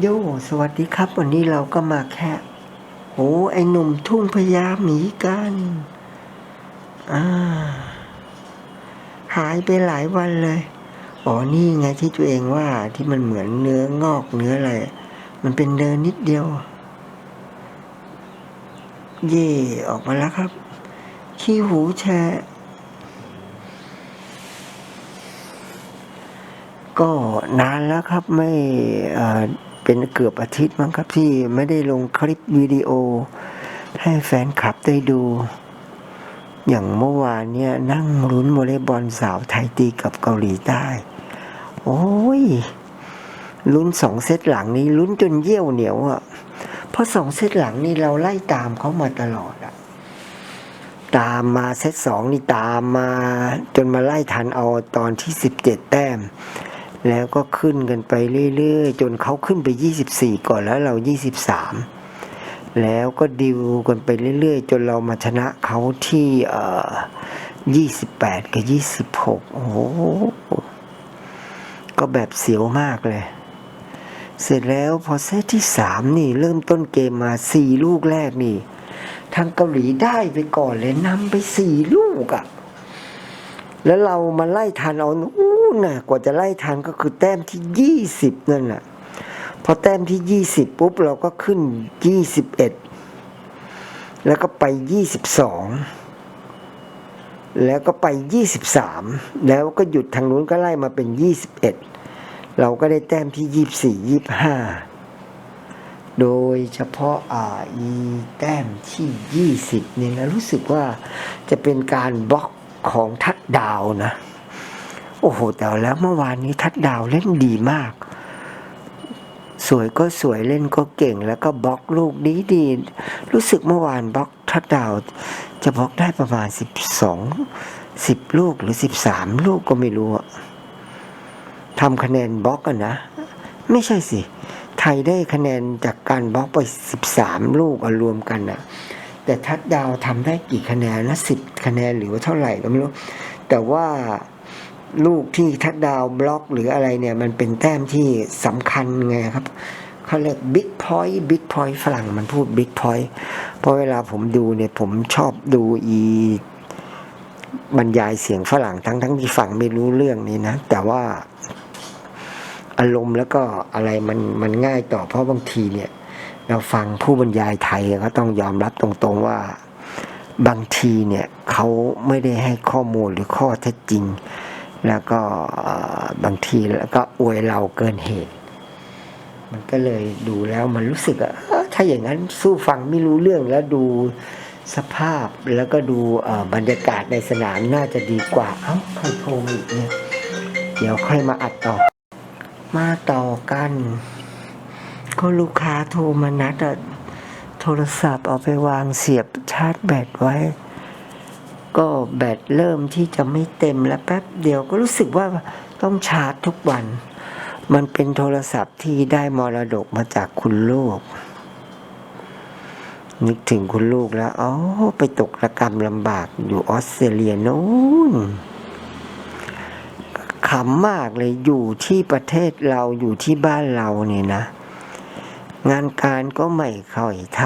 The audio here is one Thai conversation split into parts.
โยสวัสดีครับ วันนี้เราก็มาแค่โอ้ไอหนุ่มทุ่งพญาหมีกันอ่าหายไปหลายวันเลยอ๋อนี่ไงที่ตัวเองว่าที่มันเหมือนเนื้องอกเนื้ออะไร มันเป็นเดินนิดเดียว เย่ออกมาแล้วครับ ขี้หูแชะก็นานแล้วครับไม่ เป็นเกือบอาทิตย์มั้งครับที่ไม่ได้ลงคลิปวิดีโอ ให้แฟนคลับได้ดู อย่างเมื่อวานเนี่ยนั่งลุ้นวอลเลย์บอลสาวไทยตีกับเกาหลีใต้ โอ้ยลุ้นสองเซตหลังนี้ลุ้นจนเยี่ยวเหนียวอะ่ะเพราะสองเซตหลังนี่เราไล่ตามเขามาตลอดอะตามมาเซตสองนี่ตามมาจนมาไล่ทันเอาตอนที่สิบเจ็ดแต้ม แล้วก็ขึ้นกันไปเรื่อยๆ จนเขาขึ้นไป 24 ก่อนแล้วเรา 23 แล้วก็ดิวกันไปเรื่อยๆ จนเรามาชนะเขาที่เอ่อ28 กับ 26 โอ้โหก็แบบเสียวมากเลย เสร็จแล้วพอเซตที่ 3 นี่ เริ่มต้นเกมมา 4 ลูกแรกนี่ ทางเกาหลีได้ไปก่อนเลยนำไป 4 ลูกอะ่ะ แล้วเรามาไล่ทันเอาอู้น่ะกว่าจะไล่ทันก็คือแต้มที่ยี่สิบนั่นน่ะพอแต้มที่ยี่สิบปุ๊บเราก็ขึ้นยี่สิบเอ็ดแล้วก็ไปยี่สิบสองแล้วก็ไปยี่สิบสามแล้วก็หยุดทางนู้นก็ไล่มาเป็นยี่สิบเอ็ดเราก็ได้แต้มที่ยี่สี่ยี่ห้าโดยเฉพาะอ่าอีแต้มที่ยี่สิบเนี่ยนะรู้สึกว่าจะเป็นการบล็อก ของทัดดาวนะ โอ้โห แต่แล้วเมื่อวานนี้ทัดดาวเล่นดีมาก สวยก็สวยเล่นก็เก่งแล้วก็บล็อกลูกดีดี รู้สึกเมื่อวานบล็อกทัดดาว จะบล็อกได้ประมาณสิบสองสิบลูกหรือสิบสามลูกก็ไม่รู้อะทำคะแนนบล็อกกันนะ ไม่ใช่สิ ไทยได้คะแนนจากการบล็อกไปสิบสามลูกอะรวมกันนะ แต่ทัดดาวทำได้กี่คะแนนนะสิบคะแนนหรือว่าเท่าไหร่ก็ไม่รู้ แต่ว่าลูกที่ทัดดาวบล็อกหรืออะไรเนี่ย มันเป็นแต้มที่สำคัญไงครับเขาเรียกบิ๊กพอยต์บิ๊กพอยต์ฝรั่งมันพูดบิ๊กพอยต์เพราะเวลาผมดูเนี่ยผมชอบดูอีบรรยายเสียงฝรั่งทั้งทั้งที่ฟังไม่รู้เรื่องนี้นะ แต่ว่าอารมณ์แล้วก็อะไรมันมันง่ายต่อเพราะบางทีเนี่ย เราฟังผู้บรรยายไทยก็ต้องยอมรับตรงๆว่า บางทีเนี่ยเขาไม่ได้ให้ข้อมูลหรือข้อเท็จจริง แล้วก็บางทีแล้วก็อวยเราเกินเหตุ มันก็เลยดูแล้วมันรู้สึกอะเอ้อถ้าอย่างนั้นสู้ฟังไม่รู้เรื่องแล้วดูสภาพแล้วก็ดูบรรยากาศในสนามน่าจะดีกว่า เอ้าใครโทรมาอีกเนี่ย เดี๋ยวค่อยมาอัดต่อ มาต่อกัน ก็ลูกค้าโทรมานัดอะโทรศัพท์เอาไปวางเสียบชาร์จแบตไว้ ก็แบตเริ่มที่จะไม่เต็มแล้วแป๊บเดียวก็รู้สึกว่าต้องชาร์จทุกวัน มันเป็นโทรศัพท์ที่ได้มรดกมาจากคุณลูก นึกถึงคุณลูกแล้วอ๋อไปตกระกรรมลำบากอยู่ออสเตรเลียนู้นขำมากเลยอยู่ที่ประเทศเราอยู่ที่บ้านเราเนี่ยนะ งานการก็ไม่ค่อยท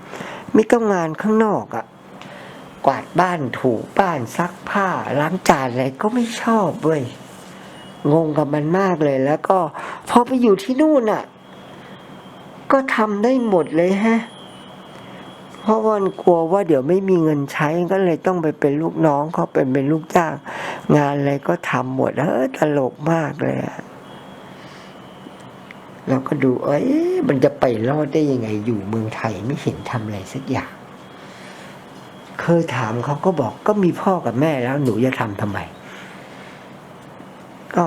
ำม่ต้องงานข้างนอกอะกวาดบ้านถูบ้านซักผ้าล้างจานอะไรก็ไม่ชอบเว้ยงงกับมันมากเลยแล้วก็พอไปอยู่ที่นู่นอะก็ทำได้หมดเลยฮะเพราะวันกลัวว่าเดี๋ยวไม่มีเงินใช้ก็เลยต้องไปเป็นลูกน้องเขาเป็นเป็นลูกจ้าง งานอะไรก็ทำหมดเออตลกมากเลยอะ เราก็ดูเอ้ยมันจะไปรอดได้ยังไง อยู่เมืองไทยไม่เห็นทำอะไรสักอย่าง เคยถามเขาก็บอกก็มีพ่อกับแม่แล้วหนูจะทำทำไม ก็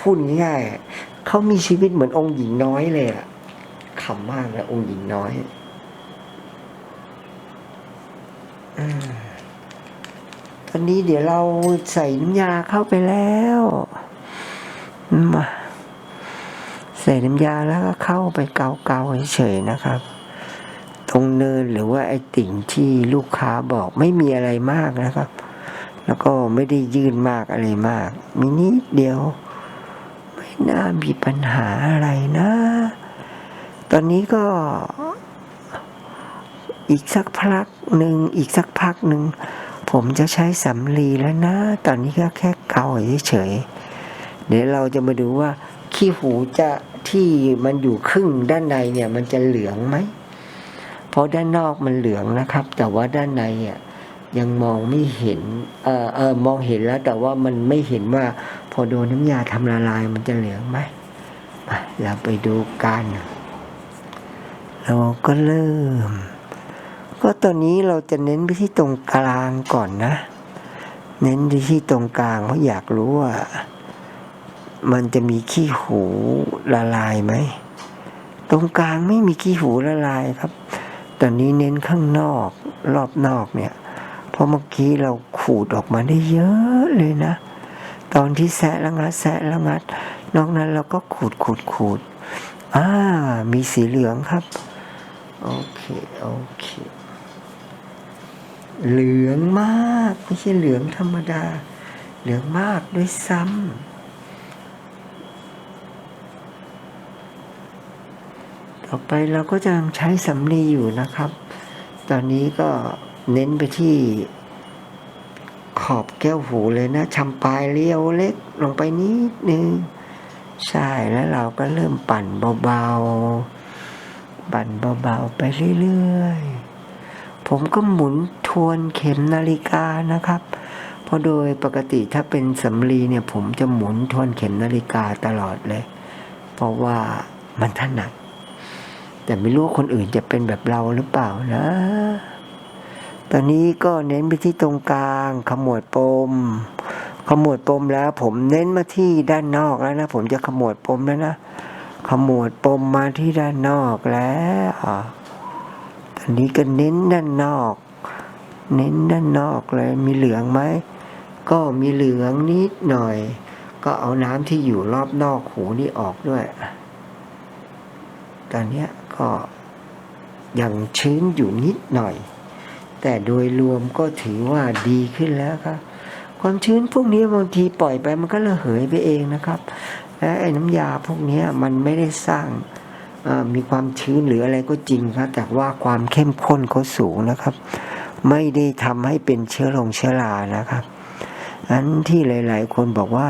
พูดง่ายๆเขามีชีวิตเหมือนองค์หญิงน้อยเลยอะขำมากเลยองค์หญิงน้อยอตอนนี้เดี๋ยวเราใส่น้ำยาเข้าไปแล้วมา ใส่น้ำยาแล้วก็เข้าไปเกาๆเฉยๆนะครับ ตรงเนินหรือว่าไอติ่งที่ลูกค้าบอกไม่มีอะไรมากนะครับ แล้วก็ไม่ได้ยื่นมากอะไรมาก มีนิดเดียว ไม่น่ามีปัญหาอะไรนะ ตอนนี้ก็ อีกสักพักหนึ่งอีกสักพักหนึ่งผมจะใช้สำลีแล้วนะ ตอนนี้ก็แค่เกาเฉยๆเดี๋ยวเราจะมาดูว่า ขี้หูจะ ที่มันอยู่ครึ่งด้านในเนี่ยมันจะเหลืองไหม เพราะด้านนอกมันเหลืองนะครับ แต่ว่าด้านในอะยังมองไม่เห็น เออเออมองเห็นแล้วแต่ว่ามันไม่เห็นว่า พอโดนน้ำยาทำละลายมันจะเหลืองไหมมาเราไปดูกัน เราก็เริ่ม ก็ตอนนี้เราจะเน้นไปที่ตรงกลางก่อนนะ เน้นไปที่ตรงกลางเพราะอยากรู้ว่า มันจะมีขี้หูละลายไหม ตรงกลางไม่มีขี้หูละลายครับ ตอนนี้เน้นข้างนอกรอบนอกเนี่ย เพราะเมื่อกี้เราขูดออกมาได้เยอะเลยนะ ตอนที่แซะล้วงัดแซะล้วงัด นอกนั้นเราก็ขูดขูดขูดอ่า มีสีเหลืองครับ โอเค โอเค เหลืองมาก ไม่ใช่เหลืองธรรมดา เหลืองมากด้วยซ้ำ ต่อไปเราก็จะใช้สำลีอยู่นะครับ ตอนนี้ก็เน้นไปที่ขอบแก้วหูเลยนะชำปลายเลี้ยวเล็กลงไปนิดนึงใช่แล้วเราก็เริ่มปั่นเบาๆ ปั่นเบาๆ ไปเรื่อยๆ ผมก็หมุนทวนเข็มนาฬิกานะครับ เพราะโดยปกติถ้าเป็นสำลีเนี่ยผมจะหมุนทวนเข็มนาฬิกาตลอดเลย เพราะว่ามันถนัด แต่ไม่รู้คนอื่นจะเป็นแบบเราหรือเปล่านะ ตอนนี้ก็เน้นไปที่ตรงกลาง ขมวดปม ขมวดปมแล้ว ผมเน้นมาที่ด้านนอกแล้วนะ ผมจะขมวดปมแล้วนะ ขมวดปมมาที่ด้านนอกแล้วตอนนี้ก็เน้นด้านนอก เน้นด้านนอกเลย มีเหลืองไหม ก็มีเหลืองนิดหน่อย ก็เอาน้ำที่อยู่รอบนอกหูนี่ออกด้วยตอนเนี้ย ก็ยังชื้นอยู่นิดหน่อย แต่โดยรวมก็ถือว่าดีขึ้นแล้วครับ ความชื้นพวกนี้บางทีปล่อยไปมันก็ระเหยไปเองนะครับ และไอ้น้ำยาพวกนี้มันไม่ได้สร้างมีความชื้นหรืออะไรก็จริงครับ แต่ว่าความเข้มข้นเขาสูงนะครับ ไม่ได้ทำให้เป็นเชื้อลงเชื้อรานะครับอันที่หลาย ๆ คนบอกว่า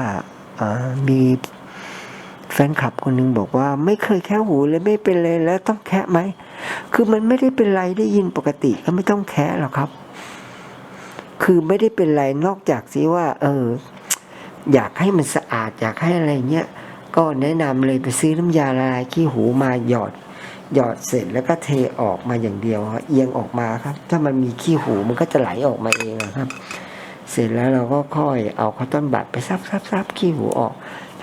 มี แฟนคลับคนหนึงบอกว่าไม่เคยแค่หูเลยไม่เป็นเลยแล้วต้องแคะไหม คือมันไม่ได้เป็นไรได้ยินปกติก็ไม่ต้องแคะหรอกครับ คือไม่ได้เป็นไรนอกจากสิว่า เออ อยากให้มันสะอาด อยากให้อะไรเงี้ยก็แนะนำเลยไปซื้อน้ำยาละลายขี้หูมาหยอด หยอดเสร็จแล้วก็เทออกมาอย่างเดียวเอียงออกมาครับ ถ้ามันมีขี้หูมันก็จะไหลออกมาเองอะครับ เสร็จแล้วเราก็ค่อยเอาข้าวต้นบัตรไปซับซับซับขี้หูออก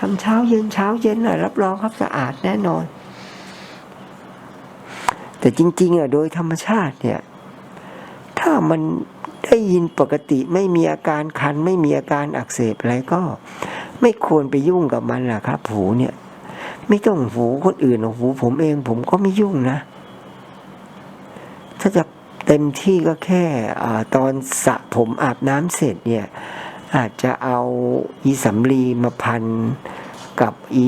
ทำเช้าเย็นเช้าเย็นหน่อยรับรองครับสะอาดแน่นอน แต่จริง ๆอะโดยธรรมชาติเนี่ย ถ้ามันได้ยินปกติไม่มีอาการคัน ไม่มีอาการอักเสบอะไรก็ ไม่ควรไปยุ่งกับมันแหละครับ หูเนี่ย ไม่ต้องหูคนอื่นหู ผมเองผมก็ไม่ยุ่งนะ ถ้าจะเต็มที่ก็แค่อตอนสระผมอาบน้ำเสร็จเนี่ย อาจจะเอาอีสำลีมาพันกับอี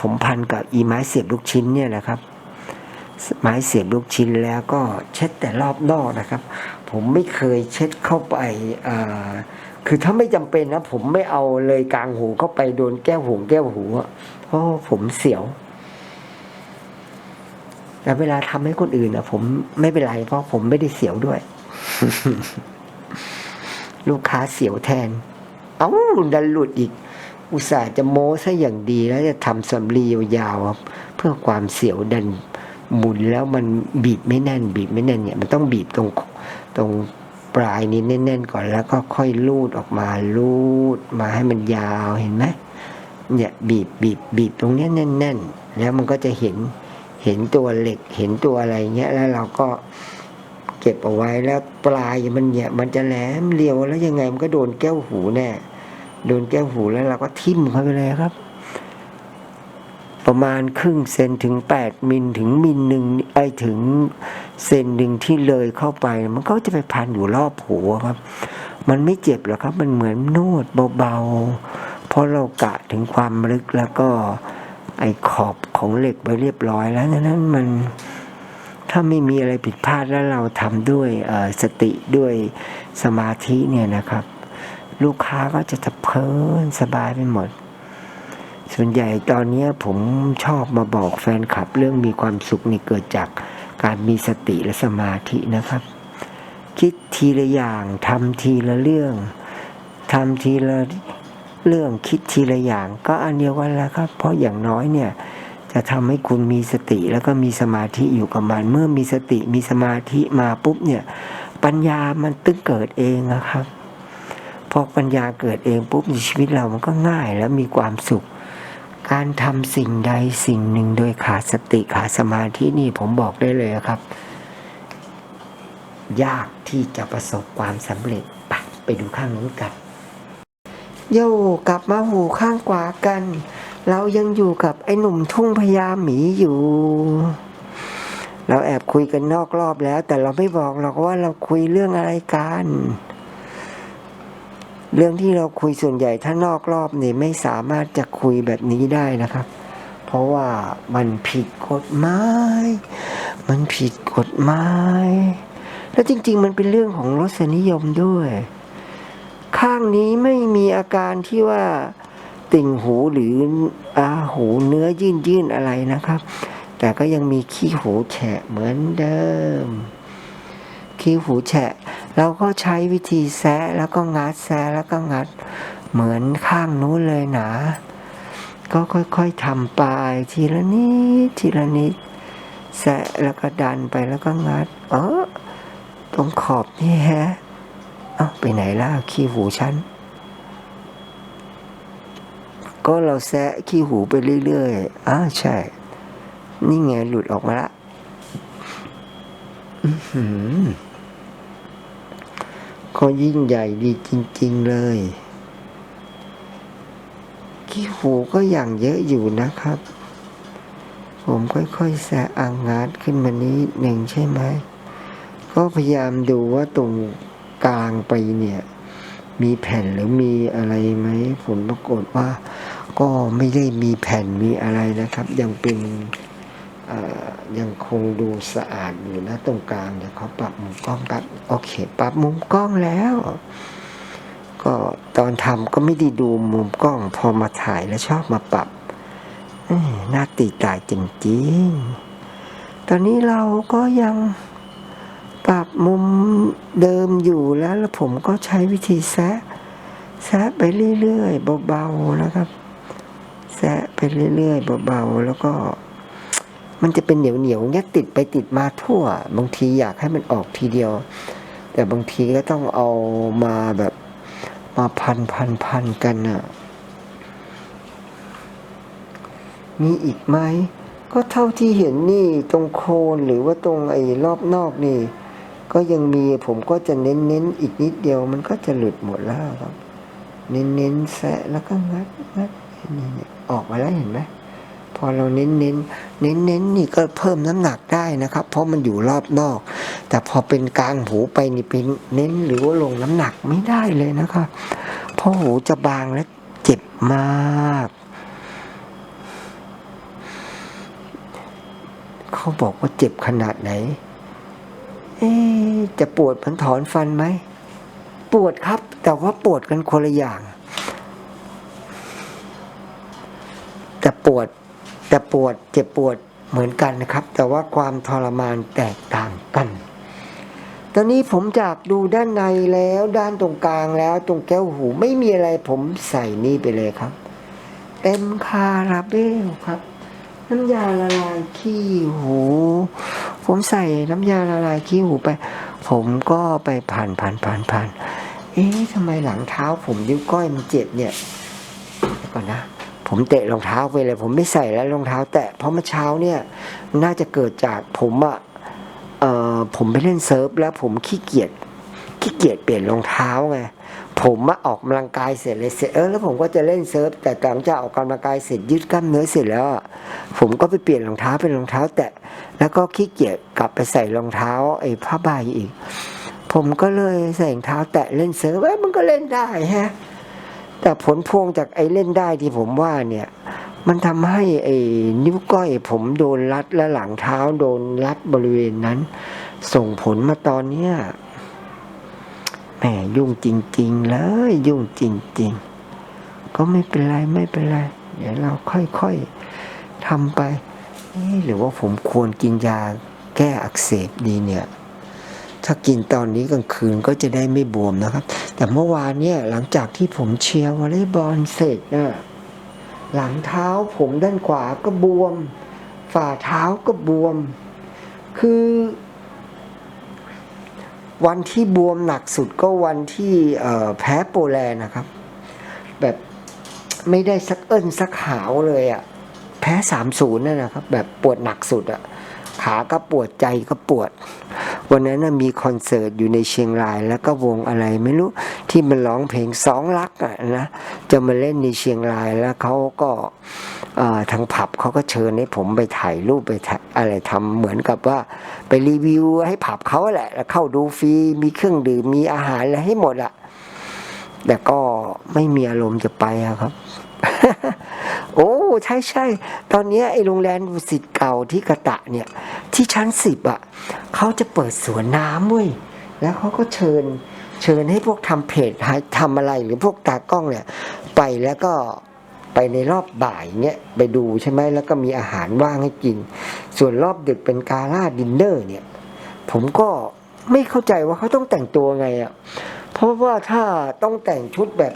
ผมพันกับอีไม้เสียบลูกชิ้นเนี่ยนะครับ ไม้เสียบลูกชิ้นแล้วก็เช็ดแต่รอบนอกนะครับ ผมไม่เคยเช็ดเข้าไปคือถ้าไม่จำเป็นนะ ผมไม่เอาเลยกลางหูเข้าไปโดนแก้วหูแก้วหูเพราะผมเสียวแต่เวลาทำให้คนอื่นอะผมไม่เป็นไรเพราะผมไม่ได้เสียวด้วย ลูกค้าเสียวแทน เอา้าดันหลุดอีก อุตส่าห์จะโม้ซะอย่างดีแล้วจะทำสำลียาวๆครับเพื่อความเสียวดันหมุนแล้วมันบีบไม่แน่น บีบไม่แน่นเนี่ยมันต้องบีบตรงตรงปลายนี้แน่นๆก่อนแล้วก็ค่อยลูดออกมาลูดมาให้มันยาวเห็นไหมเนี่ยบีบบีบบีบตรงเนี้ยแน่น ๆ แล้วมันก็จะเห็นเห็นตัวเหล็กเห็นตัวอะไรเงี้ยแล้วเราก็ เก็บเอาไว้แล้วปลายมันเนี่ยมันจะแหลมเรียวแล้วยังไงมันก็โดนแก้วหูแน่โดนแก้วหูแล้วเราก็ทิ่มเข้าไปเลยครับ ประมาณครึ่งเซนถึงแปดมิลถึงมิลหนึ่งไอถึงเซนหนึ่งที่เลยเข้าไป มันก็จะไปพันอยู่รอบหูครับ มันไม่เจ็บหรอกครับ มันเหมือนนวดเบาๆเพราะเรากะถึงความลึกแล้วก็ไอขอบของเหล็กไปเรียบร้อยแล้วดังนั้นมัน ถ้าไม่มีอะไรผิดพลาดแล้วเราทำด้วยสติด้วยสมาธิเนี่ยนะครับ ลูกค้าก็จะะเพลินสบายไปหมด ส่วนใหญ่ตอนนี้ผมชอบมาบอกแฟนคลับเรื่องมีความสุขนี่เกิดจากการมีสติและสมาธินะครับ คิดทีละอย่างทำทีละเรื่องทำทีละเรื่องคิดทีละอย่างก็อันเดียวกันแล้วครับ เพราะอย่างน้อยเนี่ย จะทำให้คุณมีสติแล้วก็มีสมาธิอยู่กับมัน เมื่อมีสติมีสมาธิมาปุ๊บเนี่ย ปัญญามันตึงเกิดเองนะครับ พอปัญญาเกิดเองปุ๊บในชีวิตเรามันก็ง่ายและมีความสุข การทำสิ่งใดสิ่งหนึ่งโดยขาดสติขาดสมาธินี่ผมบอกได้เลยครับ ยากที่จะประสบความสำเร็จไปไปดูข้างนู้นกันโยกลับมาหูข้างขวากัน เรายังอยู่กับไอ้หนุ่มทุ่งพญาหมีอยู่ เราแอบคุยกันนอกรอบแล้ว แต่เราไม่บอกหรอกว่าเราคุยเรื่องอะไรกัน เรื่องที่เราคุยส่วนใหญ่ถ้านอกรอบเนี่ยไม่สามารถจะคุยแบบนี้ได้นะครับ เพราะว่ามันผิดกฎหมาย มันผิดกฎหมาย แล้วจริง ๆ มันเป็นเรื่องของรสนิยมด้วย ข้างนี้ไม่มีอาการที่ว่า ติ่งหูหรืออาหูเนื้อยื่นยื่นๆอะไรนะครับ แต่ก็ยังมีขี้หูแฉะเหมือนเดิม ขี้หูแฉะ เราก็ใช้วิธีแซะแล้วก็งัดแซะแล้วก็งัดเหมือนข้างนู้นเลยนะก็ค่อยๆทำไปทีละนิดทีละนิดแซะแล้วก็ดันไปแล้วก็งัดเออตรงขอบนี่แฮะ เอ้าไปไหนล่ะขี้หูฉัน ก็เราแซะขี้หูไปเรื่อยๆอ้าใช่ นี่ไงหลุดออกมาละอือหือก็ยิ่งใหญ่ดีจริง ๆ เลย ขี้หูก็อย่างเยอะอยู่นะครับ ผมค่อยๆแซะอังงาดขึ้นมานิดหนึ่งใช่ไหม ก็พยายามดูว่าตรงกลางไปเนี่ยมีแผ่นหรือมีอะไรไหมผลปรากฏว่า ก็ไม่ได้มีแผ่นมีอะไรนะครับ ยังเป็นยังคงดูสะอาดอยู่นะตรงกลางเดี๋ยวเขาปรับมุมกล้องแป๊บโอเค ปรับมุมกล้องแล้ว ก็ตอนทำก็ไม่ได้ดูมุมกล้อง พอมาถ่ายแล้วชอบมาปรับหน้าตีตายจริงๆ ตอนนี้เราก็ยังปรับมุมเดิมอยู่แล้ว แล้วผมก็ใช้วิธีแซะแซะไปเรื่อยๆเบาๆนะครับ แซะไปเรื่อยๆเบาๆแล้วก็มันจะเป็นเหนียวเหนียวๆเงี้ยติดไปติดมาทั่ว บางทีอยากให้มันออกทีเดียว แต่บางทีก็ต้องเอามาแบบมาพันพันพันกันอะมีอีกไหมก็เท่าที่เห็นนี่ตรงโคนหรือว่าตรงไอ้รอบนอกนี่ ก็ยังมีผมก็จะเน้นเน้นๆอีกนิดเดียวมันก็จะหลุดหมดแล้วครับ เน้นเน้นๆแซะแล้วก็งัดงัด ออกมาแล้วเห็นไหมพอเราเน้นเน้นเน้นเน้นนี่ก็เพิ่มน้ำหนักได้นะครับ เพราะมันอยู่รอบนอก แต่พอเป็นกลางหูไปนี่เป็นเน้นหรือว่าลงน้ำหนักไม่ได้เลยนะครับ เพราะหูจะบางและเจ็บมาก เขาบอกว่าเจ็บขนาดไหน เอ๊จะปวดเหมือนถอนฟันไหม ปวดครับ แต่ว่าปวดกันคนละอย่าง แต่ปวดแต่ปวดเจ็บปวดเหมือนกันนะครับ แต่ว่าความทรมานแตกต่างกัน ตอนนี้ผมจากดูด้านในแล้วด้านตรงกลางแล้วตรงแก้วหูไม่มีอะไรผมใส่นี่ไปเลยครับ เต็มคาราเบลครับ น้ำยาละลายขี้หู ผมใส่น้ำยาละลายขี้หูไป ผมก็ไปผ่านผ่านผ่านผ่านเอ๊ะทำไมหลังเท้าผมนิ้วก้อยมันเจ็บเนี่ยเดี๋ยวก่อนนะ ผมเตะรองเท้าไปเลย ผมไม่ใส่แล้วรองเท้า แตะเพราะเมื่อเช้าเนี่ยน่าจะเกิดจากผมอะเอ่อผมไปเล่นเซิร์ฟแล้วผมขี้เกียจขี้เกียจเปลี่ยนรองเท้าไงผมมาออกกำลังกายเสร็จเลยเสร็จเออแล้วผมก็จะเล่นเซิร์ฟแต่หลังจากออกกำลังกายเสร็จยืดกล้ามเนื้อเสร็จแล้วผมก็ไปเปลี่ยนรองเท้าเป็นรองเท้า แตะแล้วก็ขี้เกียจกลับไปใส่รองเท้าไอ้ผ้าใบอีก ผมก็เลยใส่รองเท้า แตะเล่นเซิร์ฟเอ้ยมันก็เล่นได้ฮะ แต่ผลพวงจากไอ้เล่นได้ที่ผมว่าเนี่ย มันทำให้ไอ้นิ้วก้อยผมโดนรัดและหลังเท้าโดนรัดบริเวณนั้น ส่งผลมาตอนเนี้ยแหมยุ่งจริง ๆ เลย ยุ่งจริง ๆ ก็ไม่เป็นไรไม่เป็นไร เดี๋ยวเราค่อยๆทำไปหรือว่าผมควรกินยาแก้อักเสบดีเนี่ย ถ้ากินตอนนี้กลางคืนก็จะได้ไม่บวมนะครับ แต่เมื่อวานเนี่ยหลังจากที่ผมเชียร์วอลเลย์บอลเสร็จน่ะหลังเท้าผมด้านขวาก็บวม ฝ่าเท้าก็บวม คือ วันที่บวมหนักสุดก็วันที่แพ้โปแลนด์นะครับ แบบไม่ได้สักเอิ้นสักหาวเลยอะ่ะแพ้สามศูนย์นั่นนะครับ แบบปวดหนักสุดอะ่ะขาก็ปวดใจก็ปวด วันนั้นนะมีคอนเสิร์ตอยู่ในเชียงราย แล้วก็วงอะไรไม่รู้ที่มันร้องเพลงสองรักอะนะจะมาเล่นในเชียงรายแล้วเขาก็ทางผับเขาก็เชิญให้ผมไปถ่ายรูปไปอะไรทำเหมือนกับว่าไปรีวิวให้ผับเขาแหละแล้วเข้าดูฟรีมีเครื่องดื่มมีอาหารอะไรให้หมดอะแต่ก็ไม่มีอารมณ์จะไปครับ โอ้ ใช่ใช่ตอนนี้ไอ้โรงแรมดุสิตเก่าที่กระตะเนี่ย ที่ชั้นสิบอะเขาจะเปิดสวนน้ำเว้ยแล้วเขาก็เชิญเชิญให้พวกทำเพจทำอะไรหรือพวกตากล้องเนี่ย ไปแล้วก็ไปในรอบบ่ายเนี่ยไปดูใช่ไหมแล้วก็มีอาหารว่างให้กิน ส่วนรอบดึกเป็นกาล่าดินเนอร์เนี่ย ผมก็ไม่เข้าใจว่าเขาต้องแต่งตัวไงอะเพราะว่าถ้าต้องแต่งชุดแบบ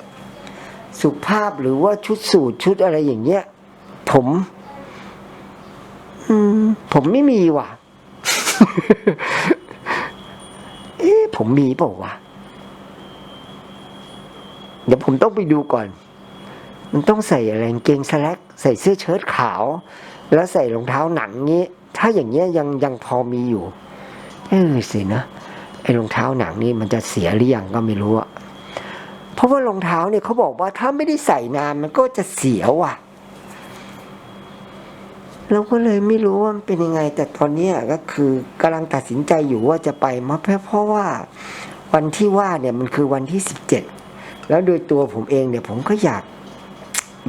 สุภาพหรือว่าชุดสูทชุดอะไรอย่างเงี้ย ผม อืม ผมไม่มีว่ะ เอ๊ะผมมีเปล่าวะเดี๋ยวผมต้องไปดูก่อน มันต้องใส่อะไรงเกงสแลกใส่เสื้อเชิ้ตขาว แล้วใส่รองเท้าหนังงี้ ถ้าอย่างเงี้ยยังยังพอมีอยู่ เออสินะไอ้รองเท้าหนังนี่มันจะเสียหรือยังก็ไม่รู้อะ เพราะว่ารองเท้าเนี่ยเขาบอกว่าถ้าไม่ได้ใส่นานมันก็จะเสียว่ะเราก็เลยไม่รู้ว่ามันเป็นยังไง แต่ตอนนี้ก็คือกำลังตัดสินใจอยู่ว่าจะไปมาเพราะเพราะว่าวันที่ว่าเนี่ยมันคือวันที่สิบเจ็ดแล้วโดยตัวผมเองเนี่ยผมก็อยาก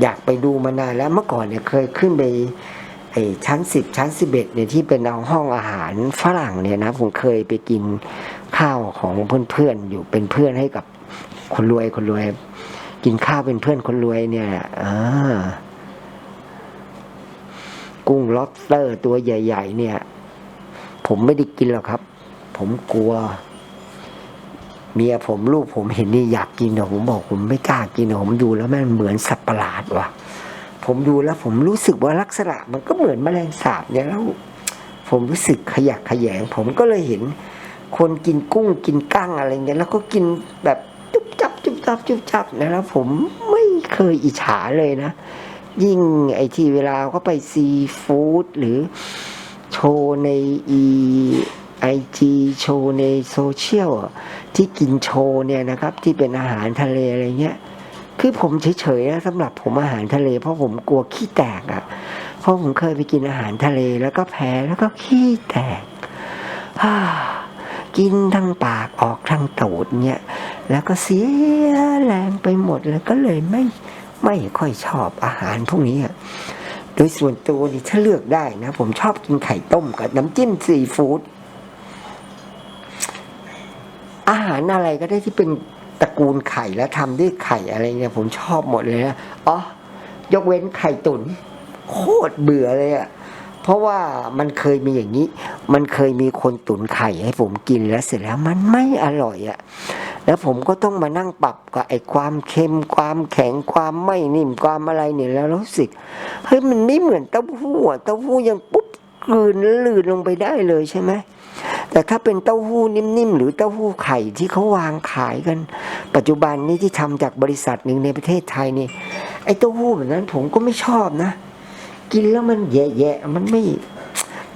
อยากไปดูมานานแล้วเมื่อก่อนเนี่ยเคยขึ้นไปไอ้ชั้นสิบชั้นสิบเอ็ดเนี่ยที่เป็นเอาห้องอาหารฝรั่งเนี่ยนะผมเคยไปกินข้าวของเพื่อนๆอยู่เป็นเพื่อนให้กับ คนรวยคนรวย กินข้าวเป็นเพื่อนคนรวยเนี่ยอ่ากุ้งล็อบสเตอร์ตัวใหญ่ ๆ เนี่ย ผมไม่ได้กินหรอกครับ ผมกลัว เมียผมลูกผมเห็นนี่อยากกินแต่ผมบอกผมไม่กล้ากินผมดูแล้วมันเหมือนสัตว์ประหลาดว่ะ ผมดูแล้วผมรู้สึกว่าลักษณะ มันก็เหมือนแมลงสาบเนี่ยแล้วผมรู้สึกขยักขยง ผมก็เลยเห็น คนกินกุ้งกินกั้งอะไรเงี้ยแล้วก็กินแบบ จับจุ๊บจับจุ๊บจับผมไม่เคยอิจฉาเลยนะ ยิ่งไอที่เวลาเขาไปซีฟู้ดหรือโชว์ในอีไอจีโชว์ในโซเชียลที่กินโชว์เนี่ยนะครับ ที่เป็นอาหารทะเลอะไรเงี้ยคือผมเฉยๆนะสำหรับผมอาหารทะเล เพราะผมกลัวขี้แตกอะ่ะ เพราะผมเคยไปกินอาหารทะเลแล้วก็แพ้แล้วก็ขี้แตกกินทั้งปากออกทั้งตูดเนี่ย แล้วก็เสียแรงไปหมดเลยก็เลยไม่ไม่ค่อยชอบอาหารพวกนี้อะโดยส่วนตัวนี่ถ้าเลือกได้นะ ผมชอบกินไข่ต้มกับน้ำจิ้มซีฟู้ดอาหารอะไรก็ได้ที่เป็นตระกูลไข่แล้วทำด้วยไข่อะไรเนี่ยผมชอบหมดเลยนะอ๋อยกเว้นไข่ตุน๋นโคตรเบื่อเลยอะเพราะว่ามันเคยมีอย่างนี้ มันเคยมีคนตุ๋นไข่ให้ผมกินแล้วเสร็จแล้วมันไม่อร่อยอะ แล้วผมก็ต้องมานั่งปรับกับไอ้ความเค็มความแข็งความไม่นิ่มความอะไรเนี่ยแล้วรู้สึกเฮ้ยมันไม่เหมือนเต้าหู้อะเต้าหู้ยังปุ๊บกลืนล้วลืนลงไปได้เลยใช่ไหมแต่ถ้าเป็นเต้าหู้นิ่มๆหรือเต้าหู้ไข่ที่เขาวางขายกัน ปัจจุบันนี้ที่ทำจากบริษัทหนึ่งในประเทศไทยนี่ไอ้เต้าหู้แบบนั้นผมก็ไม่ชอบนะ กินแล้วมันแย่ๆมันไม่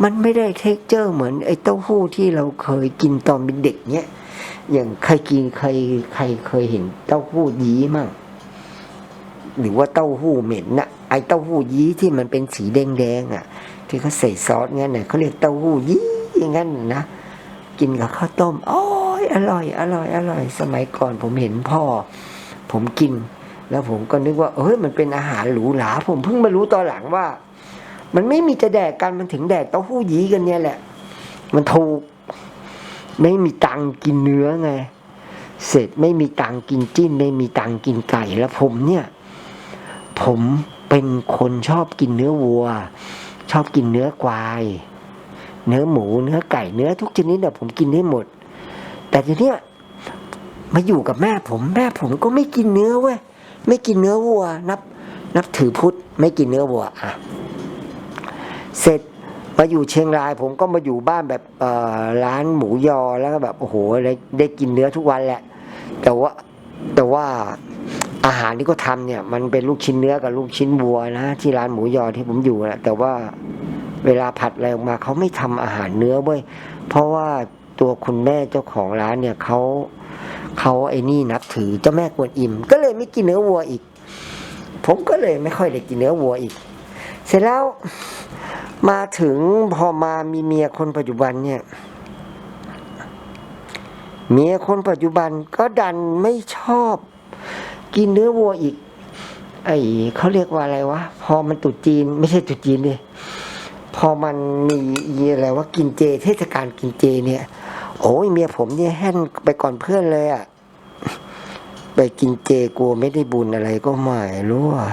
มันไม่ได้เท็กเจอร์เหมือนไอ้เต้าหู้ที่เราเคยกินตอนเป็นเด็กเนี้ย อย่างใครกินใครใครเคยเห็น เต้าหู้ยี้มั่งหรือว่าเต้าหู้เหม็นนะไอเต้าหู้ยี้ที่มันเป็นสีแดงๆอะ ที่เขาใส่ซอสงั้นน่ะเขาเรียกเต้าหู้ยี้อย่างนั้นนะนะกินกับข้าวต้มโอ้ยอร่อย อร่อยอร่อย สมัยก่อนผมเห็นพ่อ ผมกิน แล้วผมก็นึกว่าเอ้ยมันเป็นอาหารหรูหราผมเพิ่งมารู้ตอนหลังว่า มันไม่มีจะแดกกันมันถึงแดกเต้าหู้ยี้กันเนี่ยแหละ มันถูก ไม่มีตังกินเนื้อไง เสร็จไม่มีตังกินจิ้น ไม่มีตังกินไก่แล้วผมเนี่ย ผมเป็นคนชอบกินเนื้อวัว ชอบกินเนื้อกวาย เนื้อหมูเนื้อไก่เนื้อทุกชนิดเนี่ยผมกินได้หมด แต่ทีเนี้ยมาอยู่กับแม่ผมแม่ผมก็ไม่กินเนื้อเว้ยไม่กินเนื้อวัว นับ นับถือพุทธไม่กินเนื้อวัวอะเสร็จ มาอยู่เชียงรายผมก็มาอยู่บ้านแบบร้านหมูยอแล้วก็แบบโอ้โหได้ได้กินเนื้อทุกวันแหละ แต่ว่าแต่ว่าอาหารที่เขาทำเนี่ย มันเป็นลูกชิ้นเนื้อกับลูกชิ้นวัวนะที่ร้านหมูยอที่ผมอยู่นะแต่ว่าเวลาผัดอะไรออกมาเขาไม่ทำอาหารเนื้อเว้ยเพราะว่าตัวคุณแม่เจ้าของร้านเนี่ยเขาเขาไอ้นี่นับถือเจ้าแม่กวนอิม ก็เลยไม่กินเนื้อวัวอีก ผมก็เลยไม่ค่อยได้กินเนื้อวัวอีก เสร็จแล้ว มาถึงพอมามีเมียคนปัจจุบันเนี่ย เมียคนปัจจุบันก็ดันไม่ชอบ กินเนื้อวัวอีก ไอเขาเรียกว่าอะไรวะ พอมันตุจีน ไม่ใช่ตุจีนดิพอมันมีอะไรว่ากินเจ เทศกาลกินเจ เนี่ย โอ้ยเมียผมเนี่ยแห่นไปก่อนเพื่อนเลยอะไปกินเจกลัวไม่ได้บุญอะไรก็ไม่รู้อะ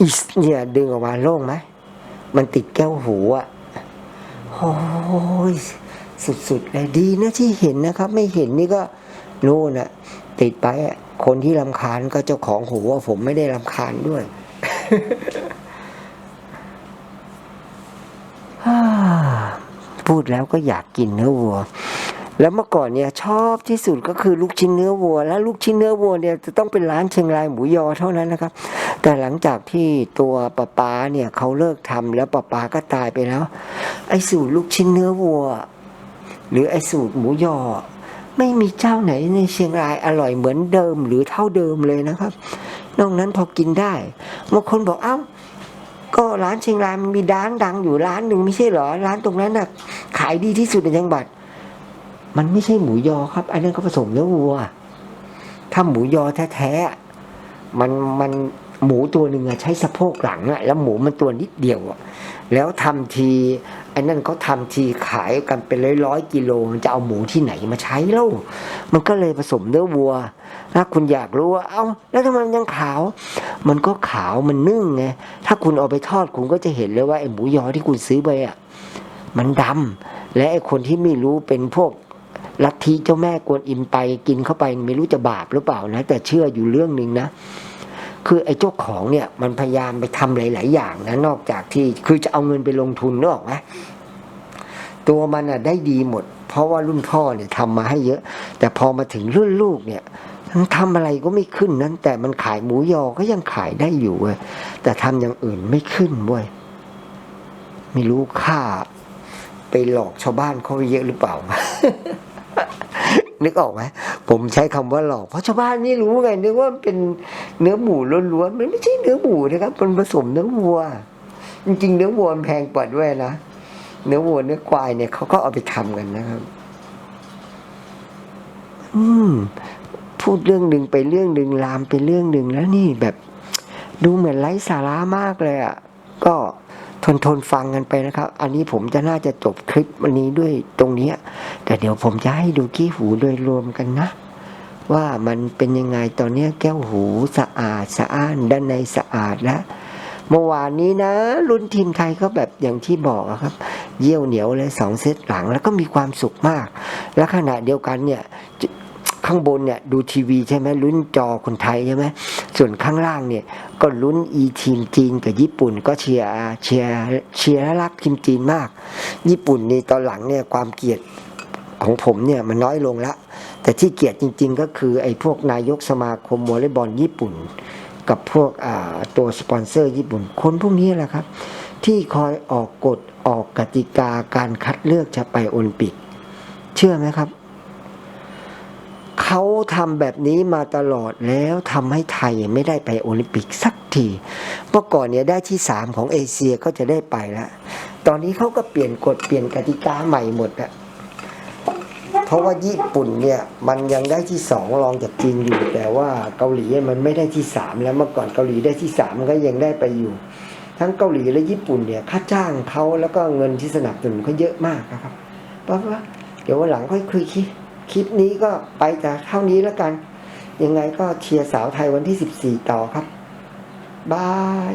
อิสเนี่ยดึงออกมาโล่งไหม มันติดแก้วหูอะโอ้ยสุดๆเลยดีนะที่เห็นนะครับ ไม่เห็นนี่ก็นู่นอะติดไปอะคนที่ลำคาญก็เจ้าของหูว่าผมไม่ได้ลำคาญด้วยพูดแล้วก็อยากกินเนื้อวัว แล้วเมื่อก่อนเนี่ยชอบที่สุดก็คือลูกชิ้นเนื้อวัว และลูกชิ้นเนื้อวัวเนี่ยจะต้องเป็นร้านเชียงรายหมูยอเท่านั้นนะครับ แต่หลังจากที่ตัวป้าป๊าเนี่ยเขาเลิกทำแล้วป้าป๊าก็ตายไปแล้ว ไอ้สูตรลูกชิ้นเนื้อวัว หรือไอ้สูตรหมูยอ ไม่มีเจ้าไหนในเชียงรายอร่อยเหมือนเดิมหรือเท่าเดิมเลยนะครับ นอกนั้นพอกินได้บางคนบอกเอ้าก็ร้านเชียงรายมันมีร้านดังอยู่ร้านหนึ่งไม่ใช่เหรอร้านตรงนั้นน่ะขายดีที่สุดในจังหวัด มันไม่ใช่หมูยอครับ อันนั้นก็ผสมเนื้อวัว ถ้าหมูยอแท้ๆมันมันหมูตัวหนึ่งอะใช้สะโพกหลังอะแล้วหมูมันตัวนิดเดียวอะแล้วทำทีไอ้นั่นเขาทำทีขายกันเป็นร้อยร้อยกิโลมันจะเอาหมูที่ไหนมาใช้เล่ามันก็เลยผสมเนื้อวัว ถ้าคุณอยากรู้ว่าเอ้าแล้วทำไมมันยังขาว มันก็ขาวมันนึ่งไงถ้าคุณเอาไปทอดคุณก็จะเห็นเลยว่าไอ้หมูยอที่คุณซื้อไปอะมันดำและไอ้คนที่ไม่รู้เป็นพวก ลัทธิเจ้าแม่กวนอิมไปกินเข้าไปไม่รู้จะบาปหรือเปล่านะ แต่เชื่ออยู่เรื่องหนึ่งนะ คือไอ้เจ้าของเนี่ยมันพยายามไปทำหลาย ๆ อย่างนะนอกจากที่คือจะเอาเงินไปลงทุนนึกออกไหมตัวมันอะได้ดีหมด เพราะว่ารุ่นพ่อเนี่ยทำมาให้เยอะ แต่พอมาถึงรุ่นลูกเนี่ยมันทำอะไรก็ไม่ขึ้นนั้น แต่มันขายหมูยอก็ยังขายได้อยู่เว้ยแต่ทำอย่างอื่นไม่ขึ้นเว้ยไม่รู้ค่าไปหลอกชาวบ้านเขาเยอะหรือเปล่า นึกออกไหมผมใช้คำว่าหลอก เพราะชาวบ้านไม่รู้ไงนึกว่าเป็นเนื้อหมูล้วนๆมันไม่ใช่เนื้อหมูนะครับ มันผสมเนื้อวัว จริงๆเนื้อวัวมันแพงกว่าด้วยนะเนื้อวัวเนื้อควายเนี่ยเขาก็เอาไปทำกันนะครับ อืม พูดเรื่องหนึ่งไปเรื่องหนึ่งลามไปเรื่องหนึ่งแล้วนี่แบบ ดูเหมือนไร้สาระมากเลยอะก็ นทนฟังกันไปนะครับ อันนี้ผมจะน่าจะจบคลิปวันนี้ด้วยตรงเนี้ยแต่เดี๋ยวผมจะให้ดูขี้หูโดยรวมกันนะ ว่ามันเป็นยังไงตอนเนี้ยแก้วหูสะอาดสะอ้านด้านในสะอาดแล้วเมื่อวานนี้นะรุ่นทีมไทยก็แบบอย่างที่บอกครับ เยี่ยวเหนียวเลยสองเซตหลังแล้วก็มีความสุขมาก และขณะเดียวกันเนี่ย ข้างบนเนี่ยดูทีวีใช่ไหมลุ้นจอคนไทยใช่ไหมส่วนข้างล่างเนี่ยก็ลุ้นอีทีมจีนกับญี่ปุ่นก็เชียร์เชียร์เชียร์รักทีมจีนมาก ญี่ปุ่นนี่ตอนหลังเนี่ยความเกลียดของผมเนี่ยมันน้อยลงละ แต่ที่เกลียดจริง ๆ ก็คือไอ้พวกนายกสมาคมวอลเลย์บอลญี่ปุ่น กับพวกตัวสปอนเซอร์ญี่ปุ่น คนพวกนี้แหละครับ ที่คอยออกกฎออกกติกาการคัดเลือกจะไปโอลิมปิก เชื่อไหมครับ เขาทำแบบนี้มาตลอดแล้วทำให้ไทยไม่ได้ไปโอลิมปิกสักทีเมื่อก่อนเนี่ยได้ที่สามของเอเชียก็จะได้ไปแล้วตอนนี้เขาก็เปลี่ยนกฎเปลี่ยนกติกาใหม่หมดอะเพราะว่าญี่ปุ่นเนี่ยมันยังได้ที่สองรองจากจีนอยู่ แต่ว่าเกาหลีมันไม่ได้ที่สามแล้วเมื่อก่อนเกาหลีได้ที่สามก็ยังได้ไปอยู่ ทั้งเกาหลีและญี่ปุ่นเนี่ยค่าจ้างเขาแล้วก็เงินที่สนับสนุนเขาเยอะมากนะครับเพราะว่าเดี๋ยววันหลังค่อยคุยคลิป คลิปนี้ก็ไปแต่เท่านี้แล้วกัน ยังไงก็เชียร์สาวไทยวันที่ 14 ต่อครับ บาย